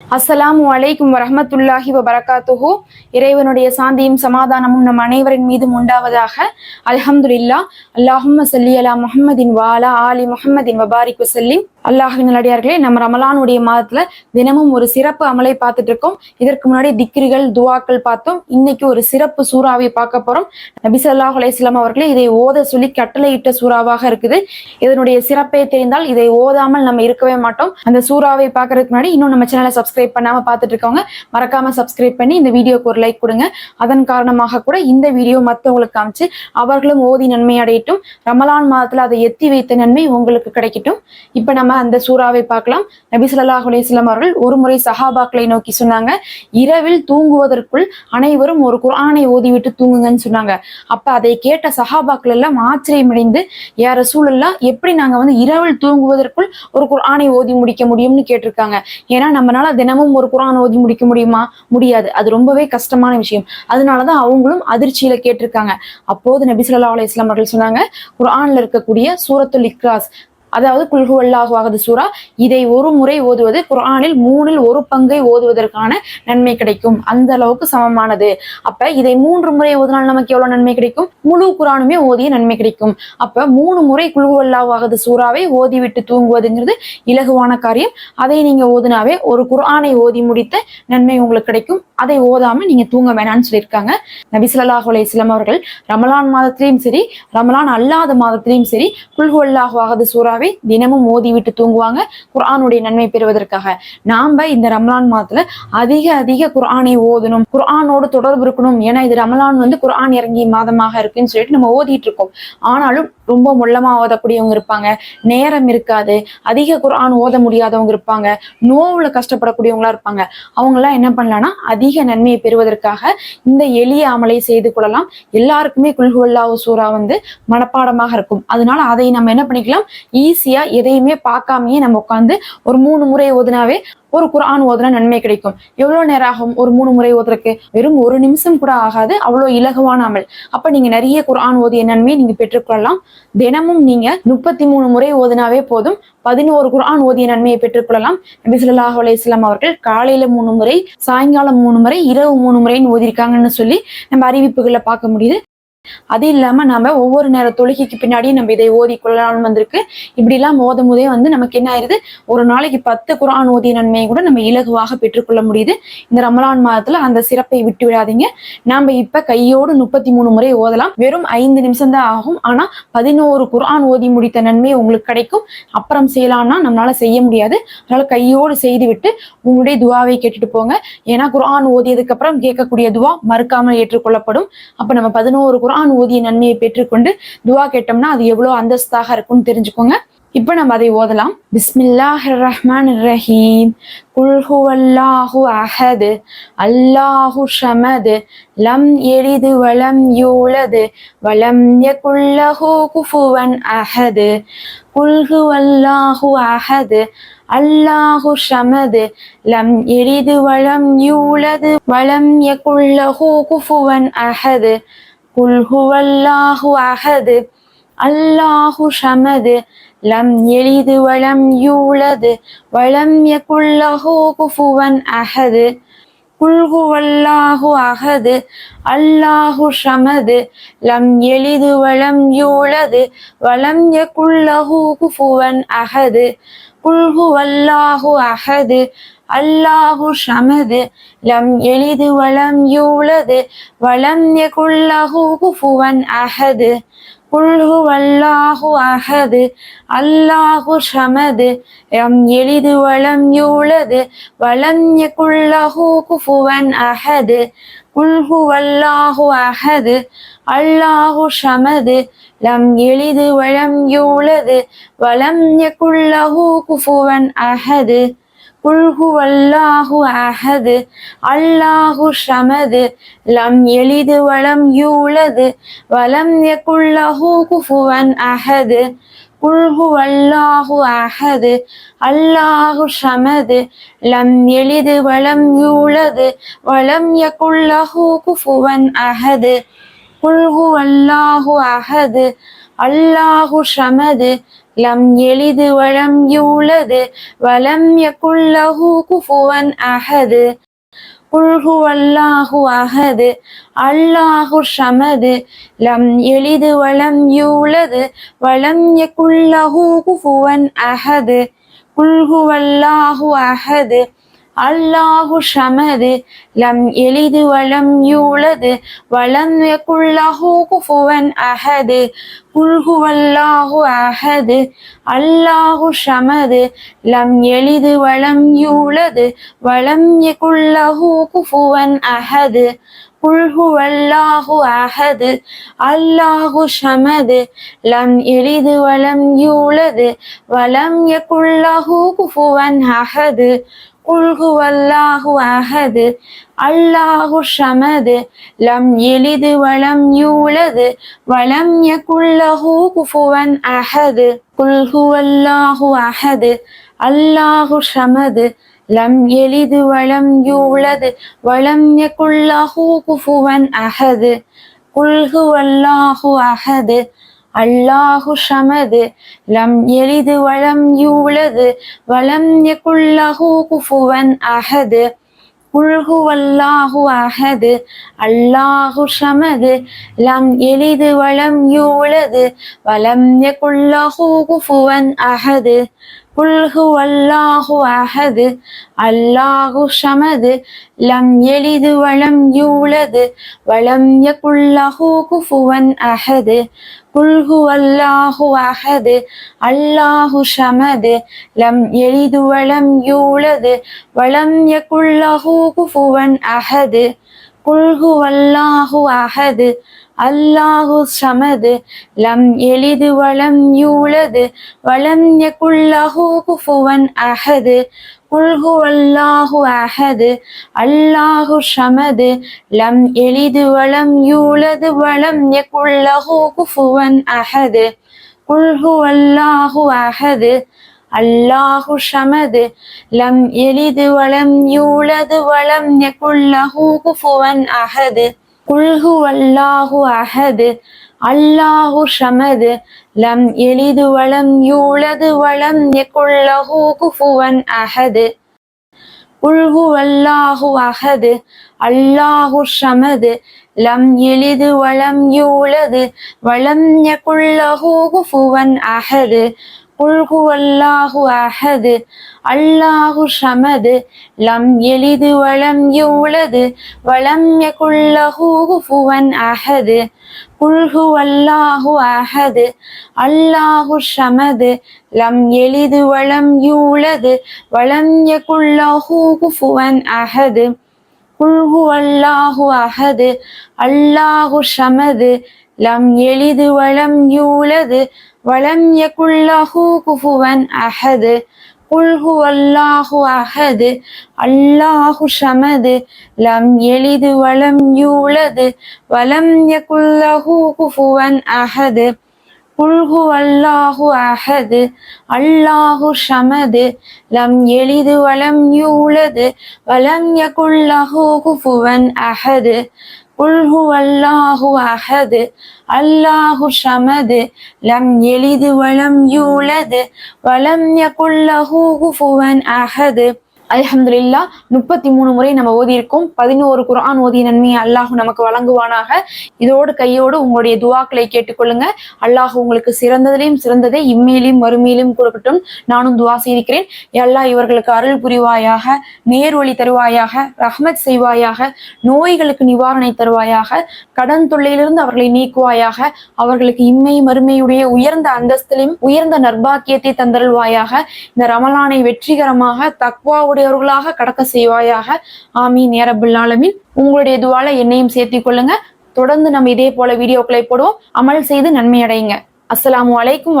அஸ்ஸலாமு அலைக்கும் வரமத்துல்லாஹி வபரகாத்துஹு. இறைவனுடைய சாந்தியும் சமாதானமும் நம் அனைவரின் மீதும் உண்டாவதாக. அல்ஹம்துலில்லா அல்லாஹும்ம சல்லி அலா முஹம்மதின் வாலா ஆலி முஹம்மதின் வபாரிக் வசல்லிம் அல்லாஹின் நம்ம ரமலானுடைய மாதத்துல தினமும் ஒரு சிறப்பு அமலை பார்த்துட்டு இருக்கோம் இதற்கு முன்னாடி திக்ரிகள் துவாக்கள் பார்த்தோம். இன்னைக்கு ஒரு சிறப்பு சூறாவை பார்க்க போறோம். நபிசல்லாஹ் அலையம் அவர்களே இதை ஓத சொல்லி கட்டளையிட்ட சூறாவாக இருக்குது. இதனுடைய சிறப்பே தெரிந்தால் இதை ஓதாமல் நம்ம இருக்கவே மாட்டோம். அந்த சூறாவை பார்க்கறதுக்கு முன்னாடி இன்னும் நம்ம சேனலை சப்ஸ்கிரைப் பண்ணாம பார்த்துட்டு இருக்கவங்க மறக்காம சப்ஸ்கிரைப் பண்ணி இந்த வீடியோக்கு ஒரு லைக் கொடுங்க. அதன் காரணமாக கூட இந்த வீடியோ மற்றவங்களுக்கு காமிச்சு அவர்களும் ஓதி நன்மை அடையட்டும். ரமலான் மாதத்துல அதை எத்தி வைத்த நன்மை உங்களுக்கு கிடைக்கட்டும். இப்ப நம்ம நம்ம அந்த சூறாவை பார்க்கலாம். நபி ஸல்லல்லாஹு அலைஹி அவர்கள் ஒரு முறை சஹாபாக்களை நோக்கி சொன்னாங்க. இரவில் தூங்குவதற்குள் அனைவரும் ஒரு குரானை ஓதிவிட்டு தூங்குங்கன்னு சொன்னாங்க. அப்ப அதை கேட்ட சஹாபாக்கள் எல்லாம் ஆச்சரியமடைந்து யார சூழல்லாம் எப்படி நாங்க வந்து இரவில் தூங்குவதற்குள் ஒரு குரானை ஓதி முடிக்க முடியும்னு கேட்டிருக்காங்க. ஏன்னா நம்மளால தினமும் ஒரு குரான் ஓதி முடிக்க முடியுமா? முடியாது. அது ரொம்பவே கஷ்டமான விஷயம். அதனாலதான் அவங்களும் அதிர்ச்சியில கேட்டிருக்காங்க. அப்போது நபி ஸல்லல்லாஹு அலைஹி அவர்கள் சொன்னாங்க குரான்ல இருக்கக்கூடிய சூரத்துல் இக்ராஸ் அதாவது குல்ஹுவல்லாஹுவாகது சூரா இதை ஒரு முறை ஓதுவது குரானில் மூணில் ஒரு பங்கை ஓதுவதற்கான நன்மை கிடைக்கும். அந்த அளவுக்கு சமமானது. அப்ப இதை மூன்று முறை ஓதினால் நமக்கு எவ்வளவு நன்மை கிடைக்கும்? முழு குரானுமே ஓதிய நன்மை கிடைக்கும். அப்ப மூணு முறை குல்ஹுவல்லாஹுவாகது சூறாவை ஓதிவிட்டு தூங்குவதுங்கிறது இலகுவான காரியம். அதை நீங்க ஓதுனாவே ஒரு குரானை ஓதி முடித்த நன்மை உங்களுக்கு கிடைக்கும். அதை ஓதாம நீங்க தூங்க வேணாம்னு சொல்லியிருக்காங்க. நபி அலையம் அவர்கள் ரமலான் மாதத்திலையும் சரி ரமலான் அல்லாத மாதத்திலையும் சரி குல்ஹுவல்லாஹுவாகது சூறா ஃபுல்லாகவே தினமும் ஓதி விட்டு தூங்குவாங்க. குர்ஆனுடைய நன்மை பெறுவதற்காக. நாம் இந்த ரமலான் மாதத்தில் அதிக அதிக குர்ஆனை ஓதணும். குர்ஆனோடு தொடர்பு இருக்கணும். ஏன்னா இது ரமலான் வந்து குர்ஆன் இறங்கிய மாதமாக இருக்குன்னு சொல்லிட்டு நம்ம ஓதிட்டு இருக்கோம். ஆனாலும் ரொம்ப மொல்லமா ஓதக்கூடியவங்க இருப்பாங்க. நேரம் இருக்காது. அதிக குர்ஆன் ஓத முடியாதவங்க இருப்பாங்க. நோவுல கஷ்டப்படக்கூடியவங்களா இருப்பாங்க. அவங்க என்ன பண்ணலாம்னா அதிக நன்மையை பெறுவதற்காக இந்த எளிய அமலை செய்து கொள்ளலாம். எல்லாருக்குமே குல்ஹுல்லா சூரா வந்து மனப்பாடமாக இருக்கும். அதனால அதை நம்ம என்ன பண்ணிக்கலாம்? ஈஸியா எதையுமே பார்க்காமயே நம்ம உட்காந்து ஒரு மூணு முறை ஓதுனாவே ஒரு குரான் ஓதுனா நன்மை கிடைக்கும். எவ்வளவு நேரம் ஆகும் ஒரு மூணு முறை ஓதுறதுக்கு? வெறும் ஒரு நிமிஷம் கூட ஆகாது. அவ்வளவு இலகுவான அமல். அப்ப நீங்க நிறைய குர்ஆன் ஓதிய நன்மையை நீங்க பெற்றுக்கொள்ளலாம்? தினமும் நீங்க முப்பத்தி மூணு முறை ஓதுனாவே போதும். பதினோரு குரான் ஓதிய நன்மையை பெற்றுக்கொள்ளலாம். நபி ஸல்லல்லாஹு அலைஹி அவர்கள் காலையில மூணு முறை சாயங்காலம் மூணு முறை இரவு மூணு முறைன்னு ஓதிருக்காங்கன்னு சொல்லி நம்ம அறிவிப்புகளை பார்க்க முடியுது. அது இல்லாம நம்ம ஒவ்வொரு நேர தொழுகைக்கு பின்னாடியும் நம்ம இதை ஓதி கொள்ளலாம் வந்திருக்கு. இப்படி எல்லாம் ஓதும் போதே வந்து நமக்கு என்ன ஆயிருது? ஒரு நாளைக்கு பத்து குரான் ஓதிய நன்மையை கூட நம்ம இலகுவாக பெற்றுக்கொள்ள முடியுது. இந்த ரமலான் மாதத்துல அந்த சிறப்பை விட்டு விடாதீங்க. நாம இப்ப கையோடு முப்பத்தி மூணு முறை ஓதலாம். வெறும் ஐந்து நிமிஷம் தான் ஆகும். ஆனா பதினோரு குர்ஆன் ஓதி முடித்த நன்மை உங்களுக்கு கிடைக்கும். அப்புறம் செய்யலாம்னா நம்மளால செய்ய முடியாது. அதனால கையோடு செய்துவிட்டு உங்களுடைய துவாவை கேட்டுட்டு போங்க. ஏன்னா குர்ஆன் ஓதியதுக்கு அப்புறம் கேட்கக்கூடிய துவா மறுக்காமல் ஏற்றுக்கொள்ளப்படும். அப்ப நம்ம பதினோரு குரான் குரான் ஓதிய நன்மையை பெற்றுக்கொண்டு துவா கேட்டோம்னா அது எவ்வளவு அந்தஸ்தாக இருக்கும்னு தெரிஞ்சுக்கோங்க. இப்ப நம்ம அதை ஓதலாம். பிஸ்மில்லாஹ் ரஹ்மான் ரஹீம் குல்ஹு அல்லாஹு அஹது. அல்லாஹு ஷமது. லம் எளிது வலம் யூலது. வலம் யகுல்லஹு குஃபுவன் அஹது. குல்ஹு அல்லாஹு அஹது. அல்லாஹு ஷமது. லம் எளிது வலம் யூலது. வலம் யகுல்லஹு குஃபுவன் அஹது. குல் ஹுவல்லாஹு அஹது. அல்லாஹு ஷமது. லம் எளிது வளம் யூளது. வளம் யகுல்லஹு குஃபுவன் அஹது. குல் ஹுவல்லாஹு அஹது. அல்லாஹு ஷமது. லம் எளிது வளம் யூளது. வளம் யகுல்லஹு குஃபுவன் அஹது. குல் ஹுவல்லாஹு அஹது. அல்லாஹு ஷமது. லம் எளிது வளம் யூலது. வளம் யகுல்லஹு குஃபுவன் அஹது. குல்ஹு வல்லாஹு அஹது. அல்லாஹு ஷமது. லம் எளிது வளம் யூலது. வளம் யகுல்லஹு குஃபுவன் அஹது. குல்ஹு வல்லாஹு அஹது. அல்லாஹு ஷமது. லம் எளிது வளம் யூலது. வளம் யகுல்லஹு குஃபுவன் அஹது. குல் ஹுவல்லாஹு அஹது அல்லாஹு ஷமது லம் எளிது வளம் யூலது வலம் யகுல்லஹு குஃபுவன் அஹது குல் ஹுவல்லாஹு அஹது அல்லாஹு ஷமது லம் எளிது வளம் யூலது வலம் யகுல்லஹு குஃபுவன் அஹது குல் ஹுவல்லாஹு அஹது அல்லாஹு ஷமது லம் எளிது வளம் யூலது வலம் யகுல்லஹு குஃபுவன் அஹது. குல்ஹு அல்லாஹு அஹது அல்லாஹு ஷமது லம் எளிது வளம் யூலது வளம் யகுல்லஹு குஃபுவன் அஹது. குல்ஹு அல்லாஹு அஹது அல்லாஹு ஷமது லம் எளிது வளம் யூளது வளம் குல்லஹு குஃபுவன் அஹது குல்ஹு வல்லாஹு அஹது. அல்லாஹு ஷமது லம் எளிது வளம் யூளது வளம் குல்லஹு குஃபுவன் அஹது குல்ஹு வல்லாஹு அஹது. அல்லாஹு ஷமது லம் எளிது வளம் யூளது வளம் குல்லஹு குஃபுவன் அஹது. குல்கு அல்லாஹு அஹது அல்லாஹு ஷமது லம் எளிது வளம் யூலது வளம் யகுல்லஹு குஃபுவன் அஹது குல் அல்லாஹு அஹது அல்லாஹு ஷமது லம் எளிது வளம் யூலது வளம் யகுல்லஹு குஃபுவன் அஹது குல் அல்லாஹு அஹது அல்லாஹு ஷமது. லம் எளிது வளம் யூளது வளம் எகுல்லஹு குஃபுவன் அஹது. குல் வல்லாஹு அஹது. அல்லாஹு ஷமது. லம் எளிது வளம் யூளது வளம் எகுல்லஹு குஃபுவன் அஹது. குல்ஹு அல்லாஹு அஹது அல்லாஹு ஷமது லம் எளிது வளம் யூளது வளம் யகுல்லஹு குஃபுவன் அஹது. குல்ஹு அல்லாஹு அஹது அல்லாஹு ஷமது லம் எளிது வளம் யூளது வளம் யகுல்லஹு குஃபுவன் அஹது. குல் ஹுவல்லாஹு அஹது அல்லாஹு சமது லம் எளிது வளம் யூளது வளம் யகுல்லஹு குஃபுவன் அஹது. குல் ஹுவல்லாஹு அஹது அல்லாஹு சமது லம் எளிது வளம் யூளது வளம் யகுல்லஹு குஃபுவன் அஹது. குல் ஹுவல்லாஹு அஹது அல்லாஹு ஷமது லம் எளிது வளம் யூலது வளம் யகுல்லஹு குஃபுவன் அஹது. குல்ஹு அல்லாஹு அஹது. அல்லாஹு ஷமது லம் எளிது வளம் யூலது வளம் யகுல்லஹு குஃபுவன் அஹது. குல்ஹு அல்லாஹு அஹது. அல்லாஹு ஷமது லம் எளிது வளம் யூலது வளம் யகுல்லஹு குஃபுவன் அஹது. குல் அல்லாஹு அஹது அல்லாஹு ஷமது லம் எளிது வளம் எவ்வளது வளம் யகுல்லஹு குஃபுவன் அஹது குல் அல்லாஹு அஹது அல்லாஹு ஷமது லம் எளிது வளம் யூளது வளம் யகுல்லஹு குஃபுவன் அஹது குல் அல்லாஹு அஹது அல்லாஹு ஷமது லம் எளிது வளம் யூளது வலம் யூலது வலம் யகுல்லஹு குஃபுவன் அஹது குல் ஹுவல்லாஹு அஹது அல்லாஹு ஷமது லம் எளிது வலம் யூலது வலம் யகுல்லஹு குஃபுவன் அஹது. குல்கு அல்லாஹு அஹது அல்லாஹு ஷமது லம் எளிது வலம் யூலது வலம் யகுல்லஹு குஃபுவன் அஹது குல் அல்லாஹு அஹது அல்லாஹு ஷமது லம் எளிது வலம் யூலது வலம் யகுல்லஹு குஃபுவன் அஹது அல்ஹம்துலில்லா முப்பத்தி மூணு முறை நம்ம ஓதியிருக்கோம். பதினோரு குரான் ஓதிய நன்மையை அல்லாஹ் நமக்கு வழங்குவானாக. இதோடு கையோடு உங்களுடைய துவாக்களை கேட்டுக்கொள்ளுங்க. அல்லாஹ் உங்களுக்கு சிறந்ததிலையும் சிறந்ததை இம்மையிலும் மறுமையிலும் கொடுக்கட்டும். நானும் துவா செய்திருக்கிறேன். அல்லாஹ் இவர்களுக்கு அருள் புரிவாயாக நேர்வழி தருவாயாக ரஹ்மத் செய்வாயாக நோய்களுக்கு நிவாரணை தருவாயாக கடன் தொல்லையிலிருந்து அவர்களை நீக்குவாயாக அவர்களுக்கு இம்மை மறுமையுடைய உயர்ந்த அந்தஸ்திலையும் உயர்ந்த நர்பாக்கியத்தை தந்தருள்வாயாக இந்த ரமலானை வெற்றிகரமாக தக்வாவுடன் உடையவர்களாக கடக்க செய்வாயாக. ஆமீன். நேரபில்லாலமின் உங்களுடைய துவால என்னையும் சேர்த்து கொள்ளுங்க. தொடர்ந்து நம்ம இதே போல வீடியோக்களை போடுவோம். அமல் செய்து நன்மை அஸ்லாம் வலைக்கும் அலைக்கும்